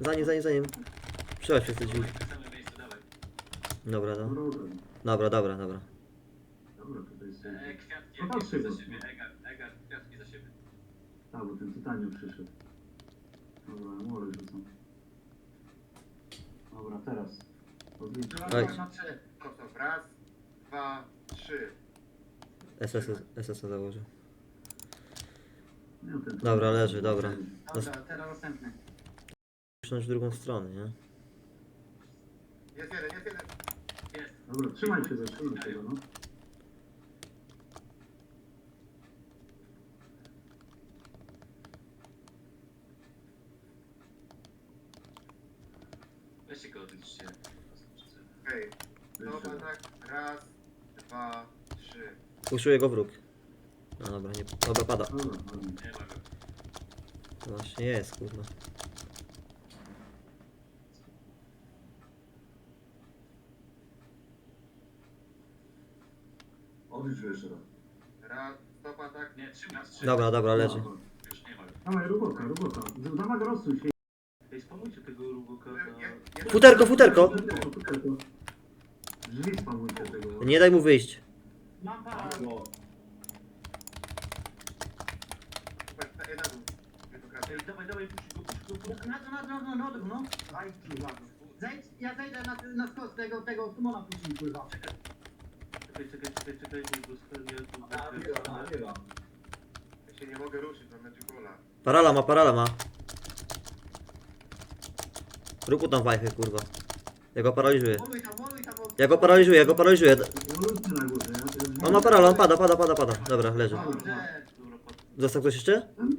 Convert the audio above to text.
Za nim, za nim, za nim. Przechodź przez te drzwi. Dawaj. Dobra, no. Dobra, Dobra, dobra, dobra. dobra, tutaj jest... E, kwiatki, No patrz, za siebie, Egar, Egar, kwiatki za siebie. A, bo ten tytanium przyszedł. Dobra, może rzucam. Dobra, teraz. Odliczę. Gotow. Raz, dwa, trzy. SS, SS założę. Dobra, leży, dobra. Dobra, teraz następny. Przesunąć w drugą stronę, nie? Jest jeden, jest jeden. Jest. Dobra, trzymaj się, zatrzymaj się, no. Weźcie go odliczcie. Okej. Dobra, tak. Raz, dwa, trzy. Puszuje go wróg. No dobra, nie. Dobra, pada. Dobra, dobra. Nie ma go. To Właśnie jest, kurwa. Odlicz jeszcze raz. Atak. Nie. Dobra, dobra, leży. Już nie ma. Dawaj, ruboka, ruboka. Dawaj, rozsuń się. Ej, spamujcie tego ruboka na... Futerko, futerko. Drzwi spamujcie tego. Nie daj mu wyjść. Mam parę. Super, na dół. Wytokraty. Ej, dawaj, dawaj. Na to, na to, na to, no. Aj, kurwa. Zejdź, ja zejdę na, na skos tego, tego Sumona później, kurwa. Czekaj, czekaj, czekaj, czekaj, bo go spełnię. Ja się nie mogę ruszyć, mam Magicola. Parala ma, parala ma. Rób tam wajchę, kurwa. Ja go paraliżuję. Woluj tam, bo... Ja go paraliżuję, ja go paraliżuję. Na On ma parala, on pada, pada, pada, pada. Dobra, leży. Dobrze. Został ktoś jeszcze? Tam